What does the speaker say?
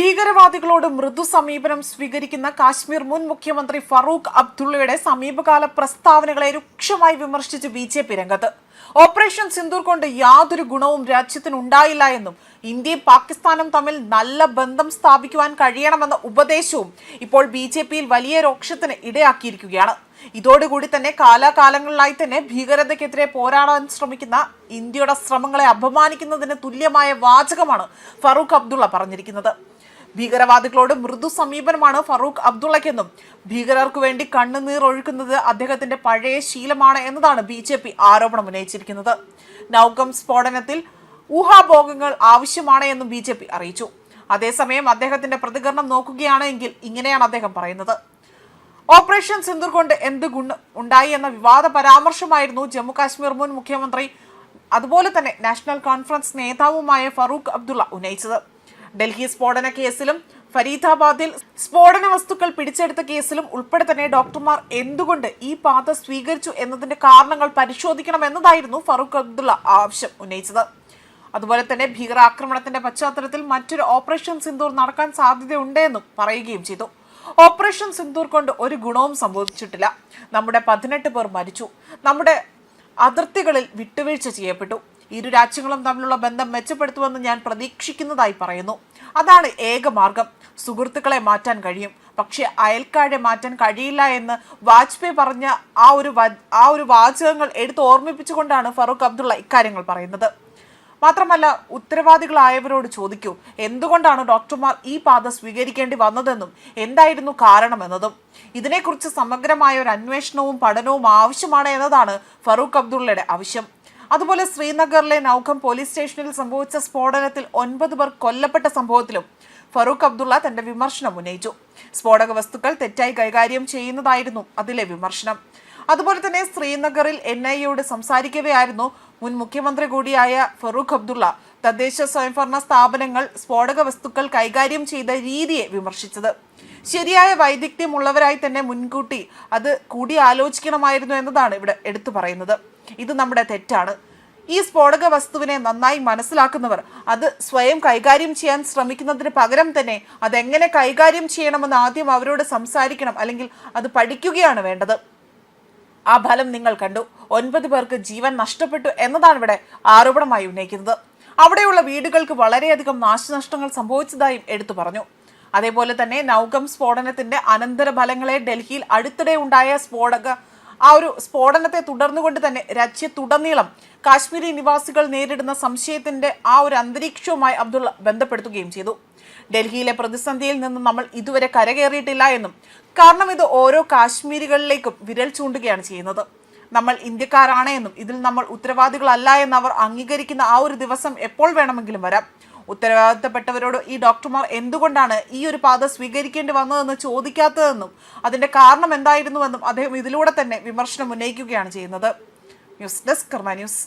ഭീകരവാദികളോട് മൃദു സമീപനം സ്വീകരിക്കുന്ന കാശ്മീർ മുൻ മുഖ്യമന്ത്രി ഫറൂഖ് അബ്ദുള്ളയുടെ സമീപകാല പ്രസ്താവനകളെ രൂക്ഷമായി വിമർശിച്ച് ബി ജെ പി രംഗത്ത്. ഓപ്പറേഷൻ സിന്ദൂർ കൊണ്ട് യാതൊരു ഗുണവും രാജ്യത്തിന് ഉണ്ടായില്ല എന്നും ഇന്ത്യയും പാകിസ്ഥാനും തമ്മിൽ നല്ല ബന്ധം സ്ഥാപിക്കുവാൻ കഴിയണമെന്ന ഉപദേശവും ഇപ്പോൾ ബി ജെ പിയിൽ വലിയ രോക്ഷത്തിന് ഇടയാക്കിയിരിക്കുകയാണ്. ഇതോടുകൂടി തന്നെ കാലാകാലങ്ങളിലായി തന്നെ ഭീകരതയ്ക്കെതിരെ പോരാടാൻ ശ്രമിക്കുന്ന ഇന്ത്യയുടെ ശ്രമങ്ങളെ അപമാനിക്കുന്നതിന് തുല്യമായ വാചകമാണ് ഫറൂഖ് അബ്ദുള്ള പറഞ്ഞിരിക്കുന്നത്. ഭീകരവാദികളോട് മൃദു സമീപനമാണ് ഫറൂഖ് അബ്ദുള്ളയ്ക്കെന്നും ഭീകരർക്ക് വേണ്ടി കണ്ണുനീർ ഒഴുക്കുന്നത് അദ്ദേഹത്തിന്റെ പഴയ ശീലമാണ് എന്നതാണ് ബി ജെ പി ആരോപണം ഉന്നയിച്ചിരിക്കുന്നത്. നൌകം സ്ഫോടനത്തിൽ ഊഹാഭോഗങ്ങൾ ആവശ്യമാണ് എന്നും ബി ജെ പി അറിയിച്ചു. അതേസമയം അദ്ദേഹത്തിന്റെ പ്രതികരണം നോക്കുകയാണെങ്കിൽ ഇങ്ങനെയാണ് അദ്ദേഹം പറയുന്നത്. ഓപ്പറേഷൻ സിന്ദൂർ കൊണ്ട് എന്ത് ഗുണം ഉണ്ടായി എന്ന വിവാദ പരാമർശമായിരുന്നു ജമ്മു കാശ്മീർ മുൻ മുഖ്യമന്ത്രി അതുപോലെ തന്നെ നാഷണൽ കോൺഫറൻസ് നേതാവുമായ ഫറൂഖ് അബ്ദുള്ള ഉന്നയിച്ചത്. ഡൽഹി സ്ഫോടന കേസിലും ഫരീദാബാദിൽ സ്ഫോടന വസ്തുക്കൾ പിടിച്ചെടുത്ത കേസിലും ഉൾപ്പെടെ തന്നെ ഡോക്ടർമാർ എന്തുകൊണ്ട് ഈ പാത സ്വീകരിച്ചു എന്നതിന്റെ കാരണങ്ങൾ പരിശോധിക്കണം എന്നതായിരുന്നു ഫറൂഖ് അബ്ദുള്ള ആവശ്യം ഉന്നയിച്ചത്. അതുപോലെ തന്നെ ഭീകരാക്രമണത്തിന്റെ പശ്ചാത്തലത്തിൽ മറ്റൊരു ഓപ്പറേഷൻ സിന്ദൂർ നടക്കാൻ സാധ്യതയുണ്ടെന്നും പറയുകയും ചെയ്തു. ഓപ്പറേഷൻ സിന്ദൂർ കൊണ്ട് ഒരു ഗുണവും സംഭവിച്ചിട്ടില്ല. നമ്മുടെ പതിനെട്ട് പേർ മരിച്ചു. നമ്മുടെ അതിർത്തികളിൽ വിട്ടുവീഴ്ച ചെയ്യപ്പെട്ടു. ഇരു രാജ്യങ്ങളും തമ്മിലുള്ള ബന്ധം മെച്ചപ്പെടുത്തുമെന്ന് ഞാൻ പ്രതീക്ഷിക്കുന്നതായി പറയുന്നു. അതാണ് ഏക മാർഗം. സുഹൃത്തുക്കളെ മാറ്റാൻ കഴിയും. പക്ഷേ അയൽക്കാരെ മാറ്റാൻ കഴിയില്ല എന്ന് വാജ്പേയി പറഞ്ഞ ആ ഒരു ആ ഒരു വാചകങ്ങൾ എടുത്ത് ഓർമ്മിപ്പിച്ചുകൊണ്ടാണ് ഫറൂഖ് അബ്ദുള്ള ഇക്കാര്യങ്ങൾ പറയുന്നത്. മാത്രമല്ല ഉത്തരവാദികളായവരോട് ചോദിക്കൂ എന്തുകൊണ്ടാണ് ഡോക്ടർമാർ ഈ പാത സ്വീകരിക്കേണ്ടി വന്നതെന്നും എന്തായിരുന്നു കാരണമെന്നതും. ഇതിനെക്കുറിച്ച് സമഗ്രമായ ഒരു അന്വേഷണവും പഠനവും ആവശ്യമാണ് എന്നതാണ് ഫറൂഖ് അബ്ദുള്ളയുടെ ആവശ്യം. അതുപോലെ ശ്രീനഗറിലെ നൌഖം പോലീസ് സ്റ്റേഷനിൽ സംഭവിച്ച സ്ഫോടനത്തിൽ ഒൻപത് പേർ കൊല്ലപ്പെട്ട സംഭവത്തിലും ഫറൂഖ് അബ്ദുള്ള തന്റെ വിമർശനം ഉന്നയിച്ചു. സ്ഫോടക വസ്തുക്കൾ തെറ്റായി കൈകാര്യം ചെയ്യുന്നതായിരുന്നു അതിലെ വിമർശനം. അതുപോലെ തന്നെ ശ്രീനഗറിൽ എൻ ഐ എയോട് സംസാരിക്കവെയായിരുന്നു മുൻ മുഖ്യമന്ത്രി കൂടിയായ ഫറൂഖ് അബ്ദുള്ള. തദ്ദേശ സ്വയംഭരണ സ്ഥാപനങ്ങൾ സ്ഫോടക വസ്തുക്കൾ കൈകാര്യം ചെയ്ത രീതിയെ വിമർശിച്ചത്. ശരിയായ വൈദഗ്ധ്യമുള്ളവരായി തന്നെ മുൻകൂട്ടി അത് കൂടി ആലോചിക്കണമായിരുന്നു എന്നതാണ് ഇവിടെ എടുത്തു പറയുന്നത്. ഇത് നമ്മുടെ തെറ്റാണ്. ഈ സ്ഫോടക വസ്തുവിനെ നന്നായി മനസ്സിലാക്കുന്നവർ അത് സ്വയം കൈകാര്യം ചെയ്യാൻ ശ്രമിക്കുന്നതിന് പകരം തന്നെ അതെങ്ങനെ കൈകാര്യം ചെയ്യണമെന്ന് ആദ്യം അവരോട് സംസാരിക്കണം അല്ലെങ്കിൽ അത് പഠിക്കുകയാണ് വേണ്ടത്. ആ ഫലം നിങ്ങൾ കണ്ടു. ഒൻപത് പേർക്ക് ജീവൻ നഷ്ടപ്പെട്ടു എന്നതാണ് ഇവിടെ ആരോപണമായി ഉന്നയിക്കുന്നത്. അവിടെയുള്ള വീടുകൾക്ക് വളരെയധികം നാശനഷ്ടങ്ങൾ സംഭവിച്ചതായും എടുത്തു പറഞ്ഞു. അതേപോലെ തന്നെ നൗഗം സ്ഫോടനത്തിന്റെ അനന്തരഫലങ്ങളെ ഡൽഹിയിൽ അടുത്തിടെ ഉണ്ടായ സ്ഫോടക ആ ഒരു സ്ഫോടനത്തെ തുടർന്നുകൊണ്ട് തന്നെ രാജ്യത്തുടനീളം കാശ്മീരി നിവാസികൾ നേരിടുന്ന സംശയത്തിന്റെ ആ ഒരു അന്തരീക്ഷവുമായി അബ്ദുള്ള ബന്ധപ്പെടുത്തുകയും ചെയ്തു. ഡൽഹിയിലെ പ്രതിസന്ധിയിൽ നിന്നും നമ്മൾ ഇതുവരെ കരകയറിയിട്ടില്ല എന്നും കാരണം ഇത് ഓരോ കാശ്മീരികളിലേക്കും വിരൽ ചൂണ്ടുകയാണ് ചെയ്യുന്നത്. നമ്മൾ ഇന്ത്യക്കാരാണ് എന്നും ഇതിൽ നമ്മൾ ഉത്തരവാദികളല്ല എന്ന് അവർ അംഗീകരിക്കുന്ന ആ ഒരു ദിവസം എപ്പോൾ വേണമെങ്കിലും വരാം. ഉത്തരവാദിത്തപ്പെട്ടവരോട് ഈ ഡോക്ടർമാർ എന്തുകൊണ്ടാണ് ഈ ഒരു പാത സ്വീകരിക്കേണ്ടി വന്നതെന്ന് ചോദിക്കാത്തതെന്നും അതിന്റെ കാരണം എന്തായിരുന്നുവെന്നും അദ്ദേഹം ഇതിലൂടെ തന്നെ വിമർശനം ഉന്നയിക്കുകയാണ് ചെയ്യുന്നത്. News desk Karma news.